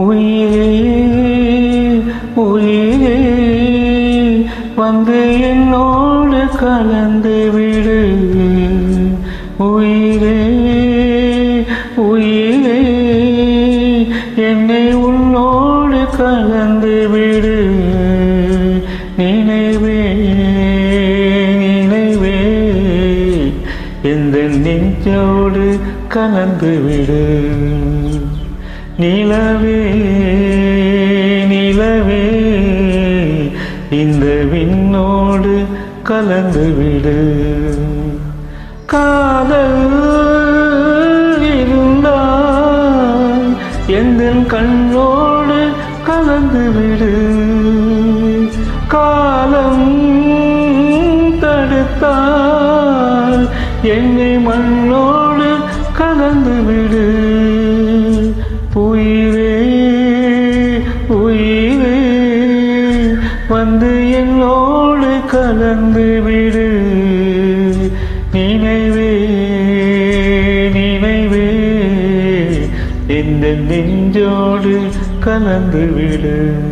உயிரே உயிரே வந்து என்னோடு கலந்து விடு. உயிரே உயிரே என்னை உன்னோடு கலந்து விடு. நினைவே நினைவே எந்த நெஞ்சோடு கலந்து விடு. நிலவே நிலவே இந்த விண்ணோடு கலந்து விடு. காதல் இருந்தால் எந்த கண்ணோடு கலந்து விடு. காலம் தடுத்தால் என்னை மண்ணோடு கலந்து விடு. மறந்து விடு. நினைவே நினைவே. இந்த நெஞ்சோடு கலந்து விடு.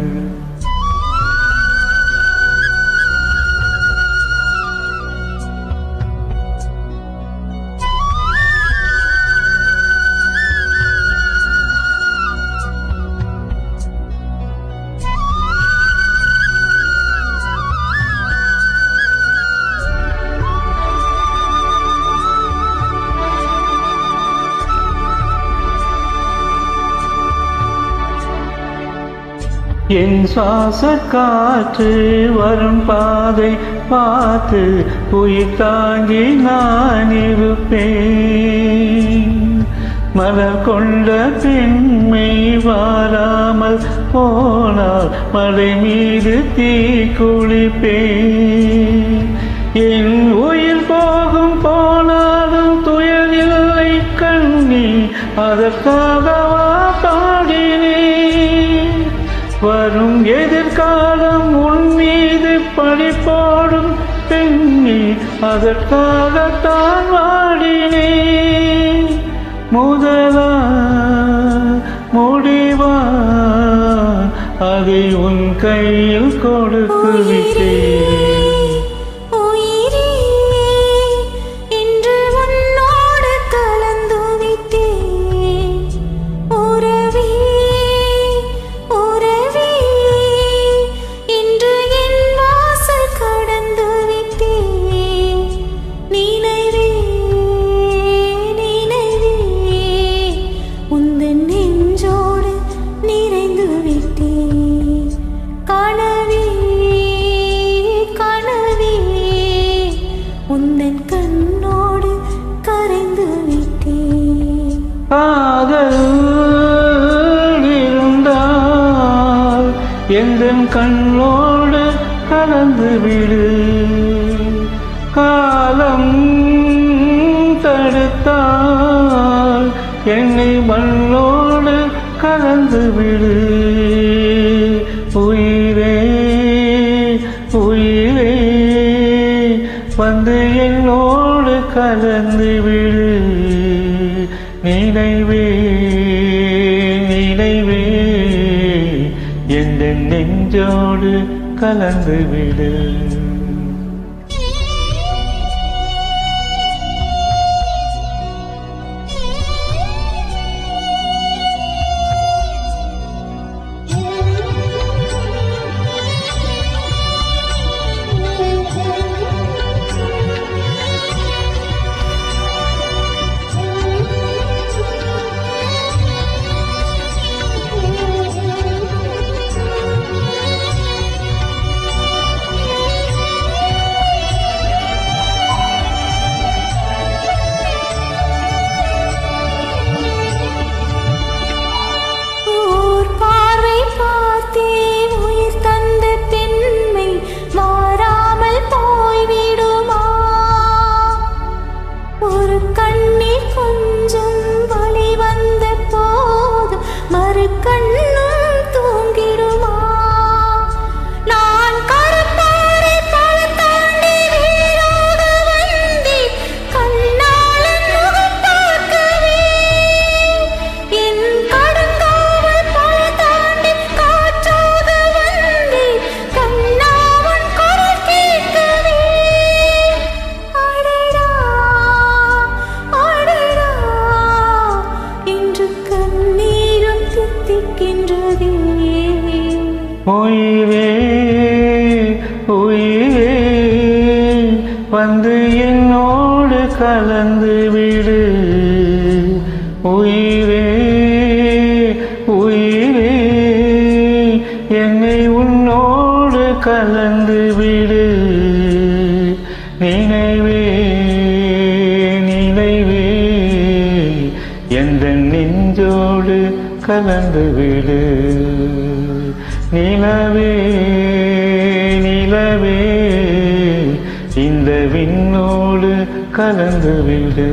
என் சுவாச காற்று வரும் பாதை பார்த்து உயிர் தாங்கி நான் இருப்பேன். மலர் கொண்ட பெண்மை வாராமல் போனால் மலை மீது தீ குளிப்பேன். என் உயிர் போகும் போனாலும் துயர் இல்லை கண்ணி அதற்காகவா பாடினேன். வரும் எதிர்காலம் உன் மீது பழி போடும் பெண்ணி அதற்காகத்தான் வாடினேன். முதலா முடிவா அதை உன் கையில் கொடுத்து விட்டேன். உந்தன் கண்ணோடு கரைந்து விட்டேன். இருந்தால் எந்த கண்ணோடு கலந்து விடு. காலம் தடுத்தால் என்னை மண்ணோடு கலந்து விடு. உயிரே உயிரே வந்து என்னோடு கலந்து விடு. நினைவே நினைவே எந்த நெஞ்சோடு கலந்து விடு. உயிரே உயிரே வந்து என்னோடு கலந்து விடு. உயிரே உயிரே என்னை உன்னோடு கலந்து விடு. நினைவே நினைவே. எந்த நெஞ்சோடு கலந்து விடு. நிலவே நிலவே இந்த விண்ணோடு கலந்து விடு.